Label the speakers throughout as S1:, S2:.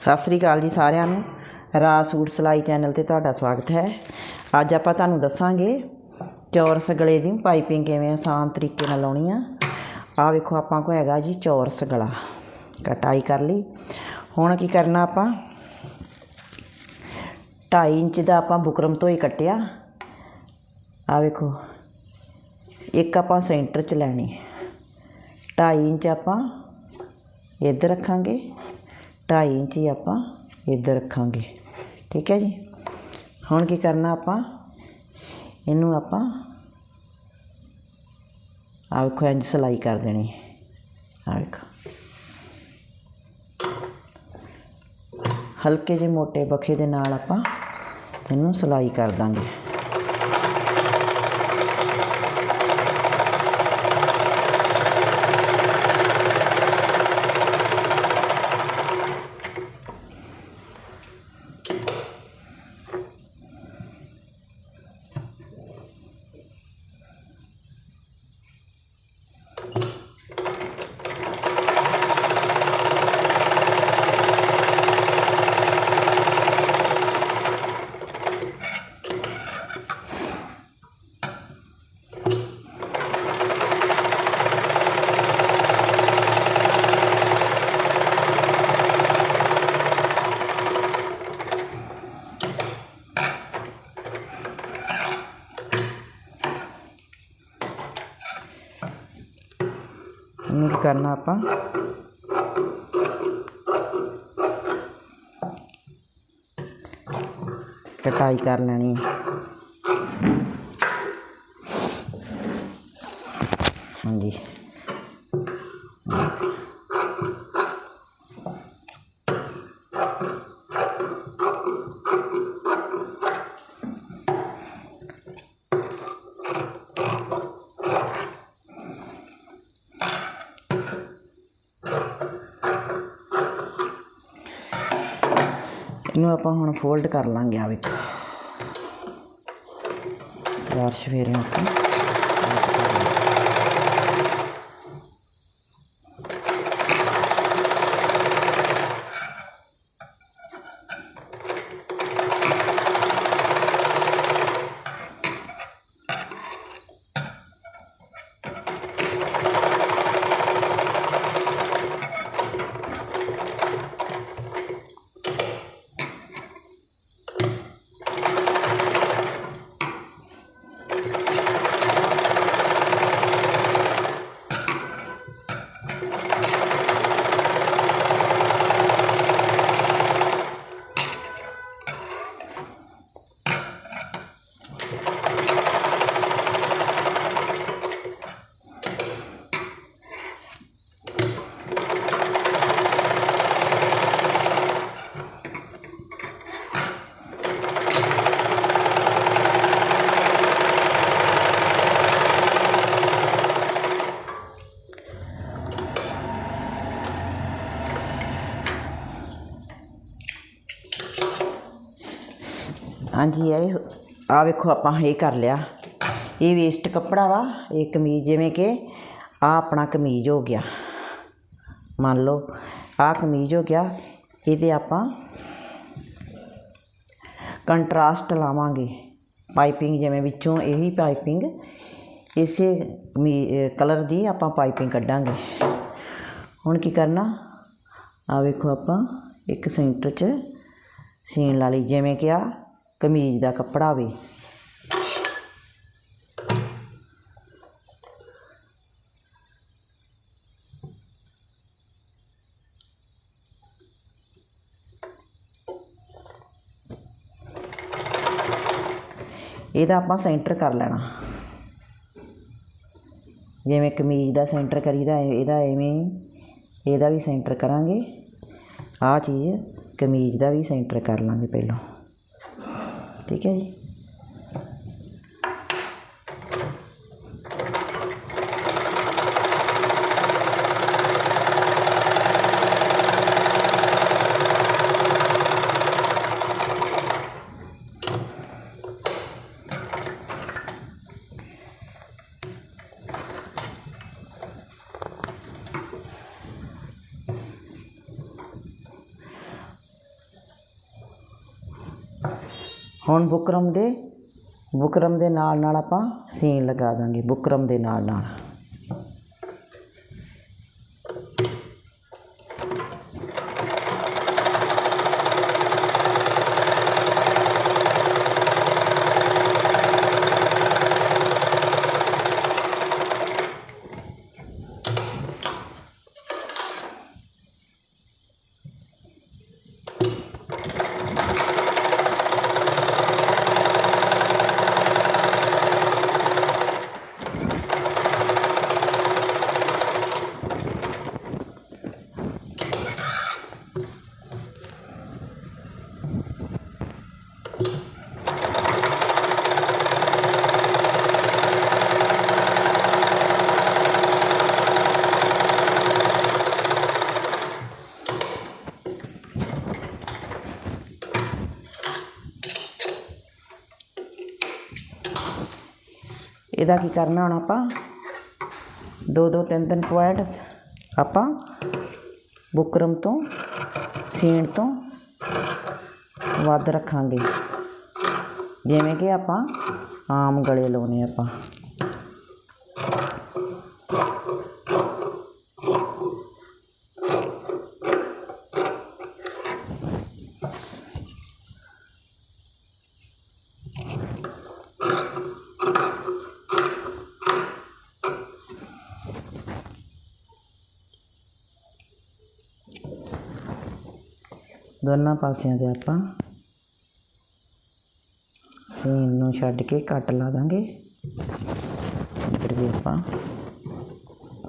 S1: ਸਤਿ ਸ੍ਰੀ ਅਕਾਲ ਜੀ ਸਾਰਿਆਂ ਨੂੰ। ਰਾਜ ਸੂਟ ਸਿਲਾਈ ਚੈਨਲ ਤੇ ਤੁਹਾਡਾ ਸਵਾਗਤ ਹੈ। ਅੱਜ ਆਪਾਂ ਤੁਹਾਨੂੰ ਦੱਸਾਂਗੇ ਚੌਰਸ ਗਲੇ ਦੀ ਪਾਈਪਿੰਗ ਕਿਵੇਂ ਆਸਾਨ ਤਰੀਕੇ ਨਾਲ ਲਾਉਣੀ ਆ। ਆ ਵੇਖੋ ਆਪਾਂ ਕੋ ਹੈਗਾ ਜੀ ਚੌਰਸ ਗਲਾ। ਕਟਾਈ ਕਰ ਲਈ। ਹੁਣ ਕੀ ਕਰਨਾ ਆਪਾਂ? 2.5 ਇੰਚ ਦਾ ਆਪਾਂ ਬੁਕਰਮ ਤੋਂ ਹੀ ਕੱਟਿਆ। ਆ ਵੇਖੋ, ਇੱਕ ਆਪਾਂ ਸੈਂਟਰ ਚ ਲੈਣੀ। 2.5 ਇੰਚ ਆਪਾਂ ਇੱਧਰ ਰੱਖਾਂਗੇ। 2.5 ਇੰਚ ਹੀ ਆਪਾਂ ਇੱਧਰ ਰੱਖਾਂਗੇ। ਠੀਕ ਹੈ ਜੀ? ਹੁਣ ਕੀ ਕਰਨਾ ਆਪਾਂ? ਇਹਨੂੰ ਆਪਾਂ ਆ ਵੇਖੋ ਇੰਜ ਸਲਾਈ ਕਰ ਦੇਣੀ ਆ ਵੇਖੋ। ਹਲਕੇ ਜਿਹੇ ਮੋਟੇ ਬਖੇ ਦੇ ਨਾਲ ਆਪਾਂ ਇਹਨੂੰ ਸਲਾਈ ਕਰ ਦਾਂਗੇ। ਇਹਨੂੰ ਕੀ ਕਰਨਾ ਆਪਾਂ ਕਟਾਈ ਕਰ ਲੈਣੀ ਇਹਨੂੰ ਆਪਾਂ ਹੁਣ ਫੋਲਡ ਕਰ ਲਾਂਗੇ ਆ ਵੇਖੋ। ਚਾਰ ਸਫੇਰੇ ਆਪਾਂ ਹਾਂਜੀ ਇਹ ਆ ਵੇਖੋ, ਆਪਾਂ ਇਹ ਕਰ ਲਿਆ। ਇਹ ਵੇਸਟ ਕੱਪੜਾ ਵਾ, ਇਹ ਕਮੀਜ਼ ਜਿਵੇਂ ਕਿ ਆ ਆਪਣਾ ਕਮੀਜ਼ ਹੋ ਗਿਆ। ਮੰਨ ਲਓ ਆ ਕਮੀਜ਼ ਹੋ ਗਿਆ, ਇਹਦੇ ਆਪਾਂ ਕੰਟਰਾਸਟ ਲਾਵਾਂਗੇ। ਪਾਈਪਿੰਗ ਜਿਵੇਂ ਵਿੱਚੋਂ ਇਹੀ ਪਾਈਪਿੰਗ, ਇਸੇ ਕਲਰ ਦੀ ਆਪਾਂ ਪਾਈਪਿੰਗ ਕੱਢਾਂਗੇ। ਹੁਣ ਕੀ ਕਰਨਾ? ਆ ਵੇਖੋ ਆਪਾਂ, ਇੱਕ ਸੈਂਟਰ 'ਚ ਸੀਨ ਲਾ ਲਈ। ਜਿਵੇਂ ਕਿ ਆ ਕਮੀਜ਼ ਦਾ ਕੱਪੜਾ ਵੀ। ਇਹਦਾ ਆਪਾਂ ਸੈਂਟਰ ਕਰ ਲੈਣਾ। ਜਿਵੇਂ ਕਮੀਜ਼ ਦਾ ਸੈਂਟਰ ਕਰੀਦਾ ਹੈ, ਇਹਦਾ ਐਵੇਂ ਇਹਦਾ ਵੀ ਸੈਂਟਰ ਕਰਾਂਗੇ। ਆਹ ਚੀਜ਼ ਕਮੀਜ਼ ਦਾ ਵੀ ਸੈਂਟਰ ਕਰ ਲਾਂਗੇ ਪਹਿਲਾਂ। ਠੀਕ ਹੈ ਜੀ। ਹੁਣ ਬੁਕਰਮ ਦੇ ਬੁਕਰਮ ਦੇ ਨਾਲ ਨਾਲ ਆਪਾਂ ਸੀਨ ਲਗਾ ਦਾਂਗੇ, ਬੁਕਰਮ ਦੇ ਨਾਲ ਨਾਲ ਇਹਦਾ ਕੀ ਕਰਨਾ ਹੁਣ ਆਪਾਂ? ਦੋ ਦੋ, ਤਿੰਨ ਤਿੰਨ ਪੁਆਇੰਟ ਆਪਾਂ ਬੁਕਰਮ ਤੋਂ ਸੀਣ ਤੋਂ ਵੱਧ ਰੱਖਾਂਗੇ। ਜਿਵੇਂ ਕਿ ਆਪਾਂ ਆਮ ਗਲੇ ਲਾਉਨੇ ਆਪਾਂ। ਦੋਨਾਂ ਪਾਸਿਆਂ ਤੇ ਆਪਾਂ ਸੀਨ ਨੂੰ ਛੱਡ ਕੇ ਕੱਟ ਲਾ ਦਾਂਗੇ। ਇੱਧਰ ਵੀ ਆਪਾਂ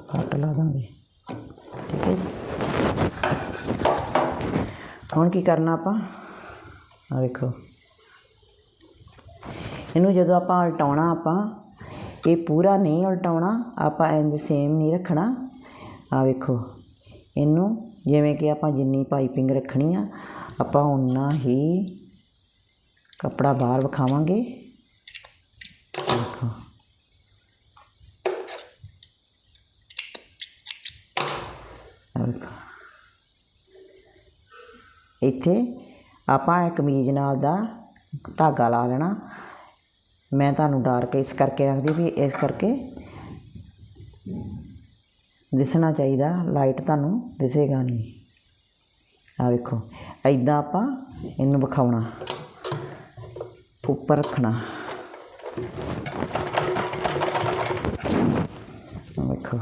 S1: ਕੱਟ ਲਾ ਦਾਂਗੇ। ਠੀਕ ਹੈ ਜੀ। ਹੁਣ ਕੀ ਕਰਨਾ ਆਪਾਂ? ਆ ਵੇਖੋ। ਇਹਨੂੰ ਜਦੋਂ ਆਪਾਂ ਉਲਟਾਉਣਾ ਆਪਾਂ, ਇਹ ਪੂਰਾ ਨਹੀਂ ਉਲਟਾਉਣਾ, ਆਪਾਂ ਇੰਜ ਸੇਮ ਨਹੀਂ ਰੱਖਣਾ। ਆ ਵੇਖੋ। ਇਹਨੂੰ ਜਿਵੇਂ ਕਿ ਆਪਾਂ ਜਿੰਨੀ ਪਾਈਪਿੰਗ ਰੱਖਣੀ ਆ, ਆਪਾਂ ਉਨਾ ਹੀ ਕੱਪੜਾ ਬਾਹਰ ਵਿਖਾਵਾਂਗੇ। ਇੱਥੇ ਆਪਾਂ ਇਹ ਕਮੀਜ਼ ਨਾਲ ਦਾ ਧਾਗਾ ਲਾ ਲੈਣਾ। ਮੈਂ ਤੁਹਾਨੂੰ ਡਾਰਕ ਇਸ ਕਰਕੇ ਰੱਖਦੀ ਵੀ ਇਸ ਕਰਕੇ ਦਿਸਣਾ ਚਾਹੀਦਾ ਲਾਈਟ ਤੁਹਾਨੂੰ ਦਿਸੇਗਾ ਨਹੀਂ। ਆ ਵੇਖੋ ਐਦਾਂ ਆਪਾਂ ਇਹਨੂੰ ਵਿਖਾਉਣਾ, ਉੱਪਰ ਰੱਖਣਾ। ਵੇਖੋ,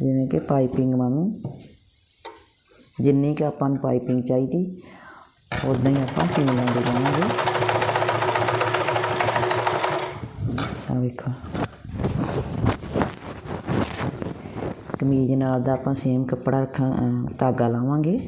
S1: ਜਿਵੇਂ ਕਿ ਪਾਈਪਿੰਗ ਵਾਂਗੂ, ਜਿੰਨੀ ਕਿ ਆਪਾਂ ਨੂੰ ਪਾਈਪਿੰਗ ਚਾਹੀਦੀ ਉਦਾਂ ਹੀ ਆਪਾਂ ਸੀਨ ਲਾਉਂਦੇ ਜਾਵਾਂਗੇ ਆ ਵੇਖੋ ਕਮੀਜ਼ ਨਾਲ ਦਾ ਆਪਾਂ ਸੇਮ ਕੱਪੜਾ ਰੱਖਾਂ ਧਾਗਾ ਲਾਵਾਂਗੇ।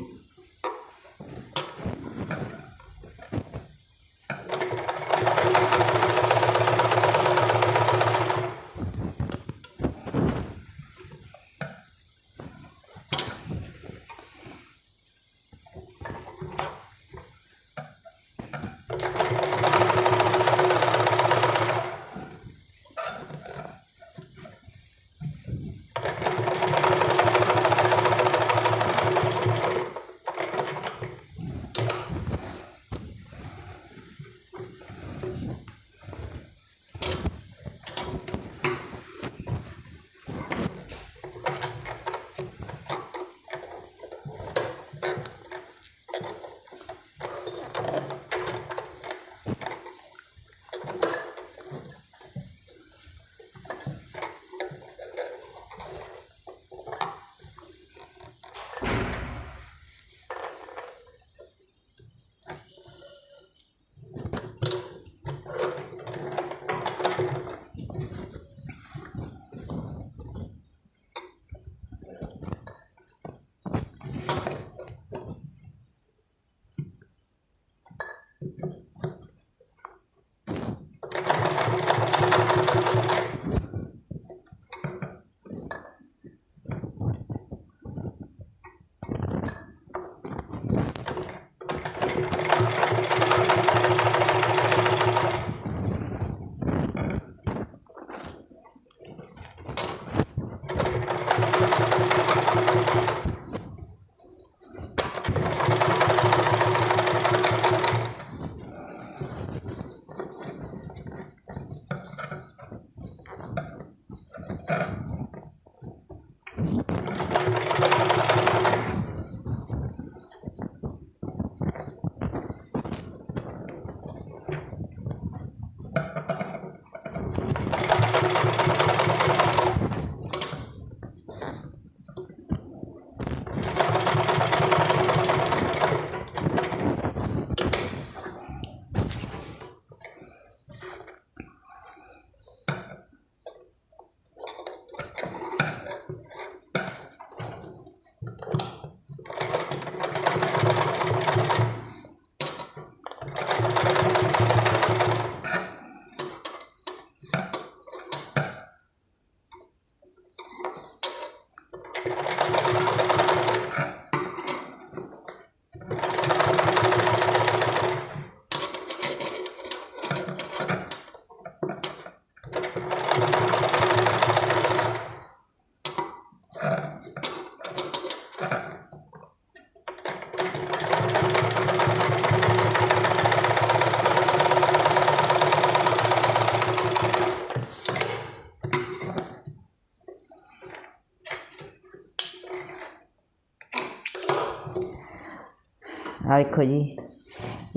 S1: ਆ ਵੇਖੋ ਜੀ,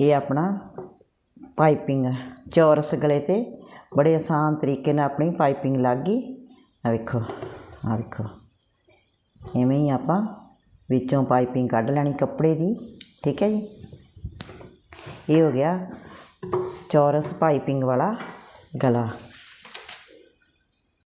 S1: ਇਹ ਆਪਣਾ ਪਾਈਪਿੰਗ ਚੌਰਸ ਗਲੇ ਤੇ ਬੜੇ ਆਸਾਨ ਤਰੀਕੇ ਨਾਲ ਆਪਣੀ ਪਾਈਪਿੰਗ ਲੱਗ ਗਈ। ਆ ਵੇਖੋ ਆ ਵੇਖੋ। ਇਵੇਂ ਹੀ ਆਪਾਂ ਵਿੱਚੋਂ ਪਾਈਪਿੰਗ ਕੱਢ ਲੈਣੀ ਕੱਪੜੇ ਦੀ, ਠੀਕ ਹੈ ਜੀ? ਇਹ ਹੋ ਗਿਆ ਚੌਰਸ ਪਾਈਪਿੰਗ ਵਾਲਾ ਗਲਾ।